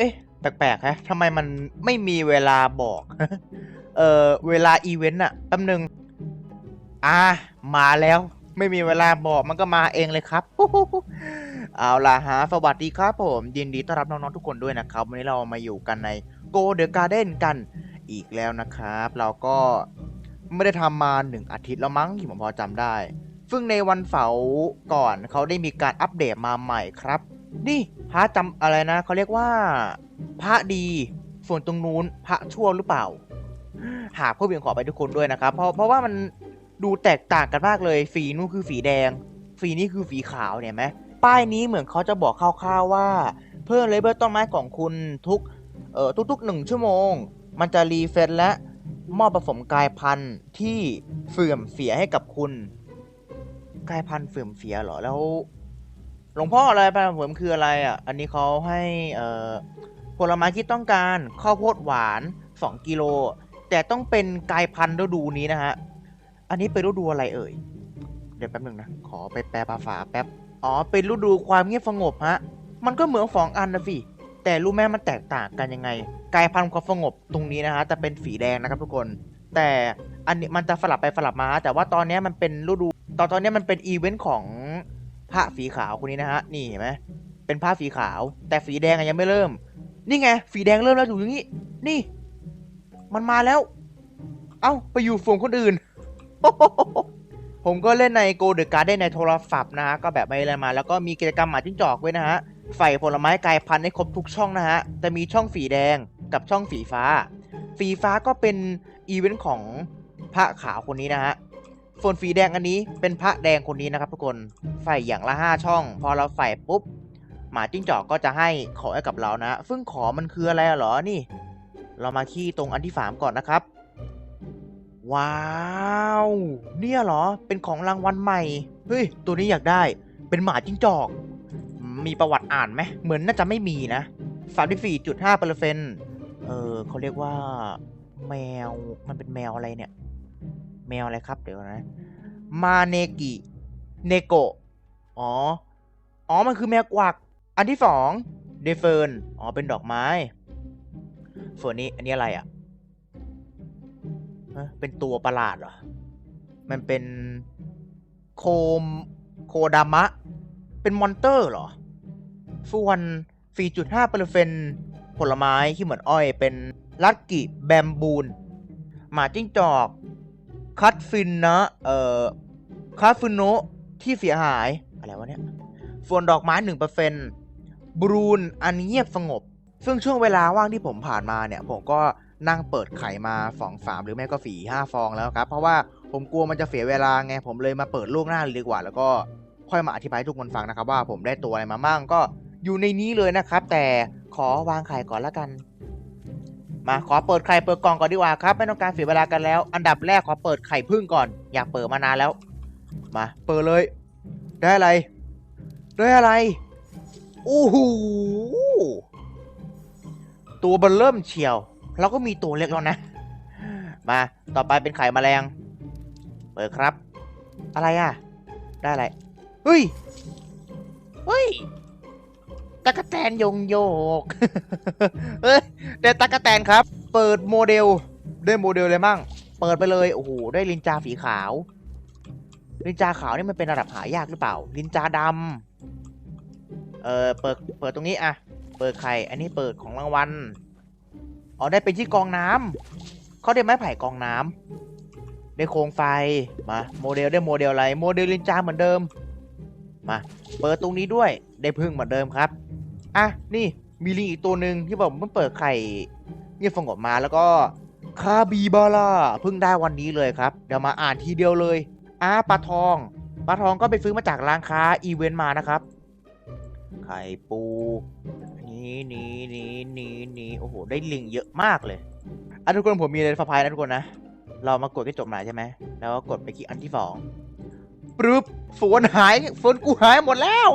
เอ๊ะ แปลกๆฮะทำไมมันไม่มีเวลาบอก เออเวลาอีเวนต์อะแป๊บนึง อ่า มาแล้ว ไม่มีเวลาบอกมันก็มาเองเลยครับ เอาล่ะฮะ สวัสดีครับผม ยินดีต้อนรับน้อง ๆ ทุกคนด้วยนะครับ วันนี้เรามาอยู่กันใน Go the Garden กันอีกแล้วนะครับ เราก็ไม่ได้ทำมาหนึ่งอาทิตย์แล้วมั้งที่ผมพอจำได้ ซึ่งในวันเสาร์ก่อนเขาได้มีการอัปเดตมาใหม่ครับ นี่พระจำอะไรนะเขาเรียกว่า พระดี ส่วนตรงนู้นพระชั่วหรือเปล่า หากผู้เบียงขอไปทุกคนด้วยนะครับ เพราะเพราะว่ามันดูแตกต่างกันมากเลยฝีนู้นคือฝีแดงฝีนี้คือฝีขาวเนี่ยไหมป้ายนี้เหมือนเขาจะบอกคร่าวๆว่า เพิ่มเลเวลต้นไม้ของคุณทุกเอ่อทุกๆหนึ่งชั่วโมง มันจะรีเฟรชและมอบผสมกายพันธุ์ที่เสื่อมเสียให้กับคุณ กายพันธุ์เสื่อมเสียเหรอแล้ว หลวงพ่ออะไรไปผมคืออะไรอะ อันนี้เขาให้เอ่อผลไม้ที่ต้องการข้าวโพดหวาน 2 กิโล แต่ต้องเป็นกายพันธุ์ฤดูนี้นะฮะ อันนี้เป็นฤดูอะไรเอ่ย เดี๋ยวแป๊บหนึ่งนะ ขอไปแปลภาษาแป๊บ อ๋อ เป็นฤดูความเงียบสงบฮะ มันก็เหมือนสองอันนะสิแต่รู้ไหมมันแตกต่างกันยังไง กายพันธุ์ความสงบตรงนี้นะฮะจะเป็นสีแดงนะครับทุกคน แต่อันนี้มันจะสลับไปสลับมา แต่ว่าตอนนี้มันเป็นฤดู ตอนตอนนี้มันเป็นอีเวนต์ของ พระสีขาวคนนี้นะฮะ นี่เห็นไหมเป็นผ้าสีขาว แต่สีแดงยังไม่เริ่ม นี่ไงสีแดงเริ่มแล้วอยู่อย่างนี้ นี่ มันมาแล้ว เอ้าไปอยู่ฝูงคนอื่น ผมก็เล่นใน Go the Garden ในโทรศัพท์นะฮะ ก็แบบไม่เล่นมาแล้วก็มีกิจกรรมหมาจิ้งจอกด้วยนะฮะ ใส่ผลไม้กลายพันธุ์ให้ครบทุกช่องนะฮะ จะมีช่องสีแดงกับช่องสีฟ้า สีฟ้าก็เป็นอีเวนต์ของพระขาวคนนี้นะฮะ ส่วนสีแดงอันนี้เป็นพระแดงคนนี้นะครับทุกคนใส่อย่างละ 5 ช่อง พอเราใส่ปุ๊บ หมาจิ้งจอกก็จะให้ขอให้กับเรานะ ซึ่งขอมันคืออะไรเหรอนี่ เรามาขี้ตรงอันที่สามก่อนนะครับ ว้าว เนี่ยเหรอเป็นของรางวัลใหม่เฮ้ยตัวนี้อยากได้เป็นหมาจิ้งจอก มีประวัติอ่านไหมเหมือนน่าจะไม่มีนะสามสี่จุดห้าเปอร์เซ็นเออเขาเรียกว่า แมวมันเป็นแมวอะไรเนี่ย แมวอะไรครับเดี๋ยวนะ มาเนกิเนโกะอ๋อ อ๋อ มันคือแมวกวัก อันที่สองเดเฟิร์นอ๋อ เป็นดอกไม้ส่วนนี้ อันนี้อะไรอะฮะเป็นตัวประหลาดเหรอ มันเป็นโคมโคดามะ เป็นมอนเตอร์เหรอ ส่วน 4.5เปอร์เซ็นผลไม้ที่เหมือนอ้อยเป็นลัดกิแบมบูน หมาจิ้งจอก คัตฟินนะเอ่อคาฟุโนที่เสียหาย อะไรวะเนี่ย ส่วนดอกไม้หนึ่งเปอร์เซ็นบรูนอันเงียบสงบ ซึ่งช่วงเวลาว่างที่ผมผ่านมาเนี่ย ผมก็นั่งเปิดไข่มาสองสามหรือไม่ก็สี่ห้าฟองแล้วครับ เพราะว่าผมกลัวมันจะเสียเวลาไง ผมเลยมาเปิดล่วงหน้าเลยดีกว่า แล้วก็ค่อยมาอธิบายทุกคนฟังนะครับว่าผมได้ตัวอะไรมามั่งก็อยู่ในนี้เลยนะครับ แต่ขอวางไข่ก่อนละกัน มาขอเปิดไข่เปิดกล่องก่อนดีกว่าครับ ไม่ต้องการเสียเวลากันแล้ว อันดับแรกขอเปิดไข่พึ่งก่อน อยากเปิดมานานแล้ว มาเปิดเลย ได้อะไร ได้อะไรโอ้โหตัวเบลเริ่มเชียว เราก็มีตัวเล็กแล้วนะ มาต่อไปเป็นไข่แมลง เปิดครับ อะไรอะ ได้อะไร เฮ้ย เฮ้ย ตะกะแตนโยงโยกเฮ้ยแต่ตะกะแตนครับ เปิดโมเดลได้โมเดลเลยมั่ง เปิดไปเลย โอ้โห ได้ลินจาสีขาว ลินจาขาวนี่มันเป็นระดับหายากหรือเปล่า ลินจาดำเออเปิด เปิดตรงนี้อะเปิดไข่ อันนี้เปิดของรางวัล อ๋อ ได้เป็นที่กองน้ำเขาได้ไม้ไผ่กองน้ำได้โคมไฟ มา โมเดลได้โมเดลอะไร โมเดลลินจาเหมือนเดิม มา เปิดตรงนี้ด้วย ได้พึ่งเหมือนเดิมครับ อะนี่มีลิงอีกตัวหนึ่งที่บอกมันเปิดไข่เงียบสงบมาแล้วก็คาบีบาร่าเพิ่งได้วันนี้เลยครับ เดี๋ยวมาอ่านทีเดียวเลยอ่าปลาทองปลาทองก็ไปซื้อมาจากร้านค้าอีเวนต์มานะครับไข่ปูนี่นี่นี่นี่นี่โอ้โหได้ลิงเยอะมากเลยอะทุกคนผมมีอะไรฟพายนะทุกคนนะ เรามากดกระจกหมายใช่ไหมแล้วก็กดไปที่อันที่สอง ปึ๊บฝนหายฝนกูหายหมดแล้ว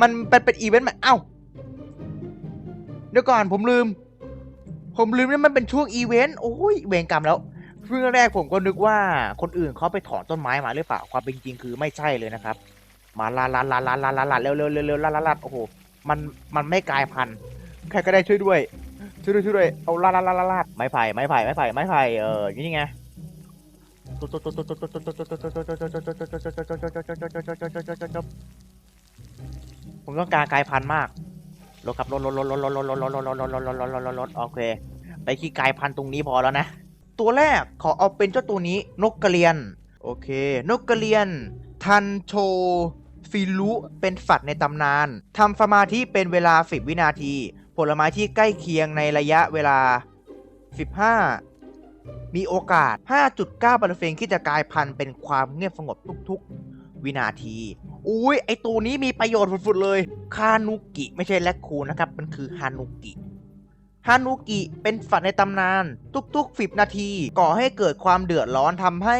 มันเป็นเป็นอีเวนต์ใหม่เอ้าเดี๋ยวก่อนผมลืม ผมลืมนี่มันเป็นช่วงอีเวนต์โอ้ยเวรกรรมแล้วเรื่องแรกผมก็นึกว่าคนอื่นเขาไปถอนต้นไม้มาหรือเปล่าความเป็นจริงคือไม่ใช่เลยนะครับ มาลาลาลาลาลาลาลาเร็วเร็วเร็วเร็วลาลาลาโอ้โหมันมันไม่กลายพันธุ์ใครก็ได้ช่วยด้วยช่วยด้วยช่วยด้วยเอาลาดลาดลาดลาดไม้ไผ่ไม้ไผ่ไม้ไผ่ไม้ไผ่เอออย่างนี่ไง ผมต้องการกายพันธุ์มากรถขับรถรถรถรถรถรถรถรถรถรถรถรถรถรถรถรถโอเค ไปที่กายพันธุ์ตรงนี้พอแล้วนะ ตัวแรกขอเอาเป็นเจ้าตัวนี้ นกกระเรียน โอเค นกกระเรียน ทันโชฟิลุเป็นฝัดในตำนานทำสมาธิเป็นเวลา 10 วินาที ผลไม้ที่ใกล้เคียงในระยะเวลา 15 มีโอกาส 5.9%ที่จะกลายพันธุ์เป็นความเงียบสงบทุกๆ วินาที อุ้ยไอตัวนี้มีประโยชน์สุดๆเลย คานุกิ ไม่ใช่แลคคูนนะครับ มันคือฮานุกิฮานุกิเป็นฝันในตำนาน ทุก ๆ 10 นาที ก่อให้เกิดความเดือดร้อนทำให้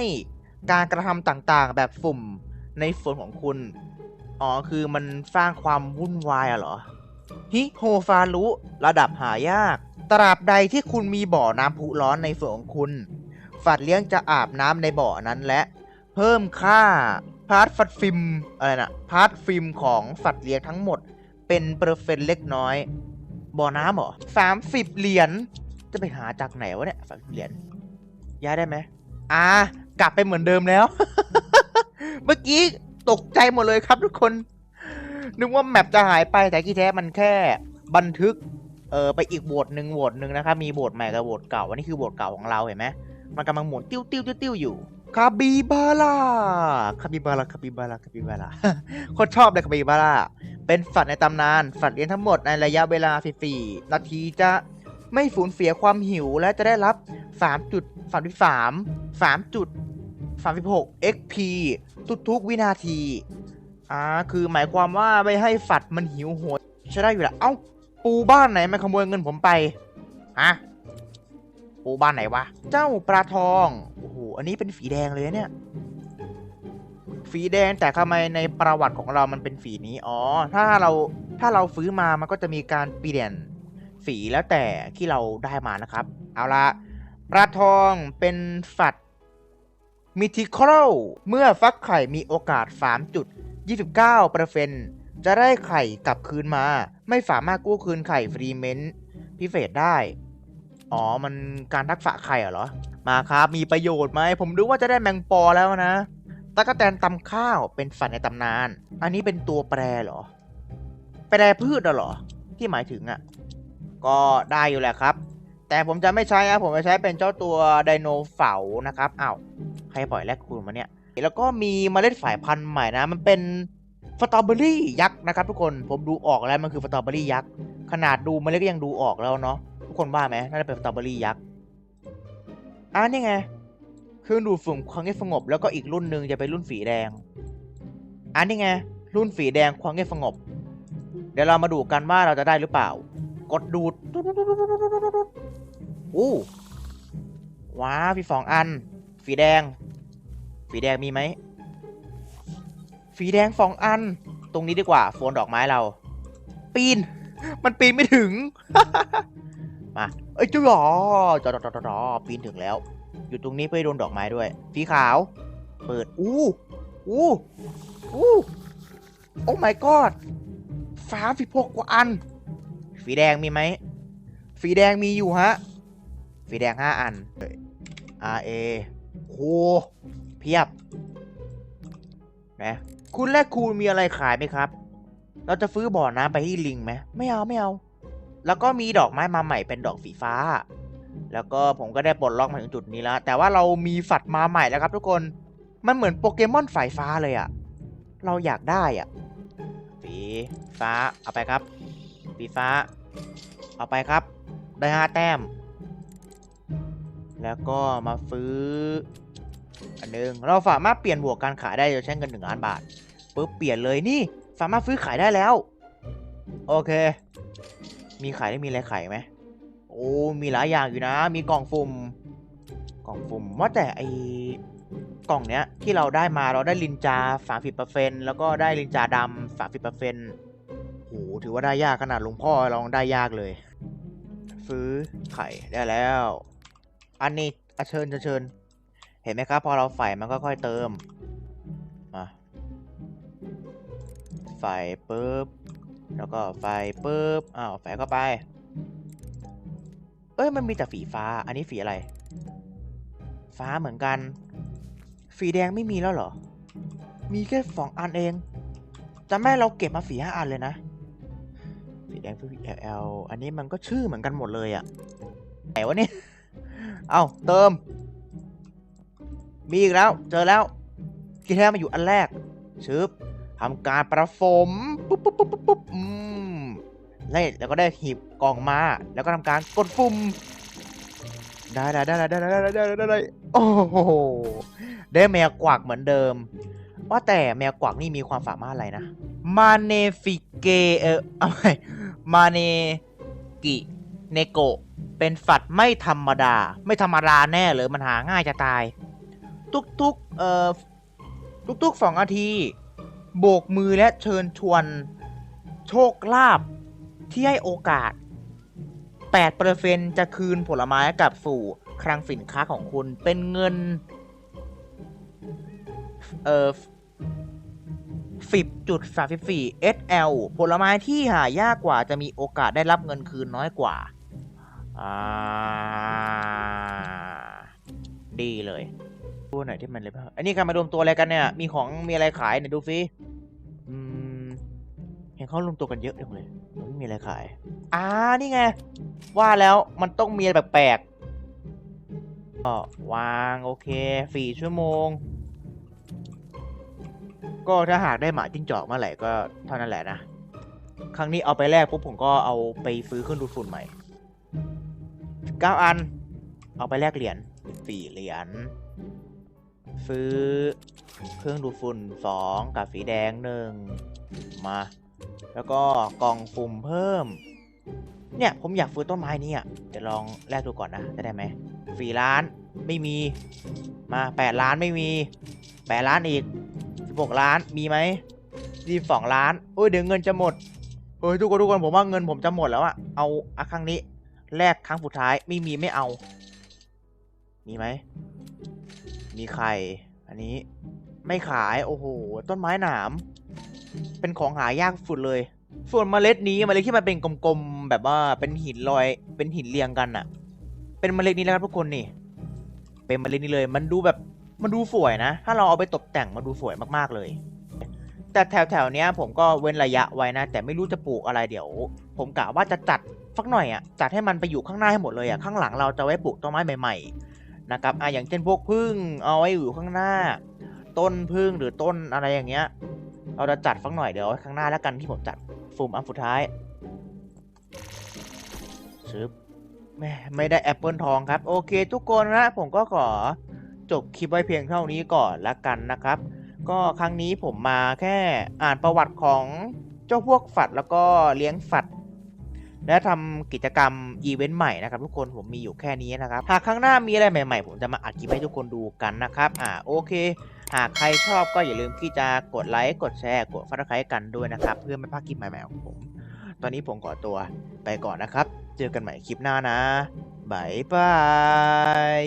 การกระทำต่างๆ แบบฝุ่มในฝนของคุณ อ๋อ คือมันสร้างความวุ่นวายอะเหรอ ฮิโฮฟารุระดับหายาก ตราบใดที่คุณมีบ่อน้ำพุร้อนในฝนของคุณฝัดเลี้ยงจะอาบน้ำในบ่อนั้นและ เพิ่มค่าพาร์ทฟัดฟิล์มอะไรนะพาร์ทฟิล์มของสัตว์เลี้ยงทั้งหมด เป็นเปอร์เซ็นต์เล็กน้อย บ่อน้ำเหรอสามสิบเหรียญจะไปหาจากไหนวะเนี่ยสามสิบเหรียญย้ายได้ไหมอ่ากลับไปเหมือนเดิมแล้ว เมื่อกี้ตกใจหมดเลยครับทุกคน นึกว่าแมปจะหายไปแต่ที่แท้มันแค่บันทึก เออไปอีกโหวตหนึ่งโหวตหนึ่งนะครับมีโหวตใหม่กับโหวตเก่าอันนี้คือโหวตเก่าของเราเห็นไหมมันกำลังหมุนติ้วติ้วติ้วติ้วอยู่คาบิบาร่าคาบิบาร่าคาบิบาร่าคาบิบาร่าคตรชอบเลยคาบิบาร่าเป็นสัตว์ในตำนานสัตว์เลี้ยงทั้งหมดในระยะเวลา 14 นาทีจะไม่สูญเสียความหิวและจะได้รับ 3.33 3.36 XP ทุกๆวินาที อ่า คือหมายความว่าไม่ให้ฝัดมันหิวโหยใช่ได้อยู่แล้ว เอ้า ปูบ้านไหนมาขโมยเงินผมไป ฮะ ปูบ้านไหนวะ เจ้าปลาทอง โอ้โห อันนี้เป็นสีแดงเลยเนี่ยสีแดงแต่ทำไมในประวัติของเรามันเป็นสีนี้ อ๋อ ถ้าเรา ถ้าเราฟื้นมา มันก็จะมีการเปลี่ยนสีแล้วแต่ที่เราได้มานะครับ เอาละปลาทองเป็นสัตว์มิทิคอลเมื่อฟักไข่มีโอกาส 3.29% จะได้ไข่กลับคืนมา ไม่สามารถกู้คืนไข่ฟรีเมนต์พิเศษได้ อ๋อ มันการทักษะไข่เหรอ มาครับ มีประโยชน์ไหม ผมรู้ว่าจะได้แมงปอแล้วนะตะกแตนตำข้าวเป็นฝันในตำนาน อันนี้เป็นตัวแปรเหรอ แปรพืชเหรอ ที่หมายถึงอะ่ะ ก็ได้อยู่แหละครับ แต่ผมจะไม่ใช้นะผมจะใช้เป็นเจ้าตัวไดโนเสาร์นะครับอ้าวใครปล่อยแรกคูณมาเนี่ย แล้วก็มีเมล็ดสายพันธุ์ใหม่นะ มันเป็น สตรอเบอรี่ยักษ์นะครับ ทุกคนผมดูออกแล้วมันคือสตรอเบอรี่ยักษ์ขนาดดูเมล็ดก็ยังดูออกแล้วเนาะทุกคนว่าไหมน่าจะเป็นสตรอเบอรี่ยักษ์อ่านี่ไงเครื่องดูดฝุ่นความเงียบสงบแล้วก็อีกรุ่นหนึ่งจะเป็นรุ่นสีแดงอันนี้ไง รุ่นสีแดงความเงียบสงบ เดี๋ยวเรามาดูกันว่าเราจะได้หรือเปล่า กดดูดอู้ว้าวพี่สองอันสีแดงสีแดงมีไหม สีแดงสองอัน ตรงนี้ดีกว่า โฟนดอกไม้เรา ปีน มันปีนไม่ถึง มาเอ้ยจุ๊หรอจอดอดอปีนถึงแล้ว อยู่ตรงนี้เพื่อโดนดอกไม้ด้วย สีขาว เปิด อู้อู้อู้โอ้ my god ฟ้าสิบหกกว่าอันสีแดงมีไหมสีแดงมีอยู่ฮะสีแดงห้าอัน R A โหเพียบนะ คุณแรกคูณมีอะไรขายไหมครับ เราจะฟื้อบ่อน้ำไปที่ลิงไหมไม่เอาไม่เอา แล้วก็มีดอกไม้มาใหม่เป็นดอกสีฟ้า แล้วก็ผมก็ได้ปลดล็อกมาถึงจุดนี้แล้ว แต่ว่าเรามีฝัดมาใหม่แล้วครับ ทุกคน มันเหมือนโปเกมอนสายฟ้าเลยอะเราอยากได้อะสีฟ้าเอาไปครับ สีฟ้า เอาไปครับ ได้ห้าแต้ม แล้วก็มาฟื้ออันหนึง เราสามารถเปลี่ยนบวกการขายได้โดยใช้เงินหนึ่งล้านบาท ปุ๊บเปลี่ยนเลยนี่สามารถซื้อขายได้แล้ว โอเค มีขายได้มีอะไรขายไหมโอ้มีหลายอย่างอยู่นะ มีกล่องฟุ่มกล่องฟุ่มว่าแต่ไอกล่องเนี้ยที่เราได้มาเราได้ลินจาสามสิบเปอร์เซ็นแล้วก็ได้ลินจาดำสามสิบเปอร์เซ็นโหถือว่าได้ยากขนาดหลวงพ่อลองได้ยากเลย ซื้อไข่ได้แล้ว อันนี้อเชิญเชิญเห็นไหมครับ พอเราใส่มันก็ค่อยเติม ใส่ปุ๊บแล้วก็ใส่ปุ๊บอ้าวใส่เข้าไป เอ้ยมันมีแต่ฝีฟ้า อันนี้ฝีอะไร ฟ้าเหมือนกัน ฝีแดงไม่มีแล้วเหรอ มีแค่สองอันเองจำแม่เราเก็บมาฝีห้าอันเลยนะสีแดง PPL อันนี้มันก็ชื่อเหมือนกันหมดเลยอะไหนวะเนี่ย เอาเติม มีอีกแล้ว เจอแล้วที่แท้มาอยู่อันแรกชึบ ทำการประสมปุ๊บปุ๊บปุ๊บปุ๊บปุ๊บอืมแล้วแล้วก็ได้หีบกล่องมา แล้วก็ทำการกดปุ่มได้ได้ได้ได้ได้ได้ได้ได้ได้โอ้โหได้แมวกวักเหมือนเดิม ว่าแต่แมวกวักนี่มีความสามารถอะไรนะมาเนฟิเกเออเอาใหม่มาเนกิเนโกเป็นฝัดไม่ธรรมดา ไม่ธรรมดาแน่เลยมันหาง่ายจะตาย ทุกๆเอ่อทุกๆสองนาที โบกมือและเชิญชวน โชคลาภที่ให้โอกาส 8%จะคืนผลไม้กลับสู่คลังสินค้าของคุณเป็นเงิน เอ่อ10.34 SL ผลไม้ที่หายากกว่าจะมีโอกาสได้รับเงินคืนน้อยกว่า อ่า ดีเลย ตัวไหนที่มันเลยบ้างอันนี้การมารวมตัวอะไรกันเนี่ย มีของมีอะไรขายเนี่ยดูซิอืมเห็นเขารวมตัวกันเยอะจังเลยไม่มีอะไรขาย อ่านี่ไง ว่าแล้วมันต้องมีอะไรแปลกๆก็วางโอเคสี่ชั่วโมง ก็ถ้าหากได้หมาจิ้งจอกเมื่อไหร่ก็เท่านั้นแหละนะ ครั้งนี้เอาไปแลกปุ๊บผมก็เอาไปซื้อเครื่องดูดฝุ่นใหม่เก้าอัน เอาไปแลกเหรียญสี่เหรียญ ซื้อเครื่องดูดฝุ่นสองกับสีแดงหนึ่งมา แล้วก็กล่องฝุ่มเพิ่ม เนี่ย ผมอยากฟื้นต้นไม้นี้อะเดี๋ยวลองแลกดูก่อนนะจะได้ไหมสี่ล้านไม่มีมาแปดล้านไม่มีแปดล้านอีกสิบหกล้านมีไหมยี่สองล้านโอ้ยเดี๋ยวเงินจะหมดเฮ้ยทุกคนทุกคนผมว่าเงินผมจะหมดแล้วอะเอาอะครั้งนี้แลกครั้งสุดท้ายไม่มีไม่เอา มีไหม มีไข่ อันนี้ไม่ขาย โอ้โห ต้นไม้หนาม เป็นของหายากสุดเลย ส่วนเมล็ดนี้เมล็ดที่มันเป็นกลมๆ แบบว่าเป็นหินลอย เป็นหินเรียงกันอะเป็นเมล็ดนี้แล้วครับทุกคนนี่ เป็นเมล็ดนี้เลย มันดูแบบ มันดูสวยนะ ถ้าเราเอาไปตกแต่งมันดูสวยมากๆเลย แต่แถวๆนี้ผมก็เว้นระยะไว้นะ แต่ไม่รู้จะปลูกอะไรเดี๋ยว ผมกะว่าจะจัดสักหน่อยอะจัดให้มันไปอยู่ข้างหน้าให้หมดเลยอะข้างหลังเราจะไว้ปลูกต้นไม้ใหม่ๆ นะครับอะอย่างเช่นพวกพึ่งเอาไว้อยู่ข้างหน้า ต้นพึ่งหรือต้นอะไรอย่างเงี้ย เราจะจัดฟักหน่อยเดี๋ยวไว้ข้างหน้าแล้วกันที่ผมจัดฟูมอันสุดท้ายชึบแม่ไม่ได้แอปเปิลทองครับ โอเค ทุกคนนะผมก็ขอจบคลิปไว้เพียงเท่านี้ก่อนละกันนะครับ ก็ครั้งนี้ผมมาแค่อ่านประวัติของเจ้าพวกฝัดแล้วก็เลี้ยงฝัด และทำกิจกรรมอีเวนต์ใหม่นะครับทุกคนผมมีอยู่แค่นี้นะครับ หากครั้งหน้ามีอะไรใหม่ๆ ผมจะมาอัดคลิปให้ทุกคนดูกันนะครับ อ่าโอเค หากใครชอบก็อย่าลืมที่จะกดไลค์กดแชร์กดฟังไครกันด้วยนะครับ เพื่อไม่พลาดคลิปใหม่ๆของผม ตอนนี้ผมขอตัวไปก่อนนะครับ เจอกันใหม่คลิปหน้านะบายบาย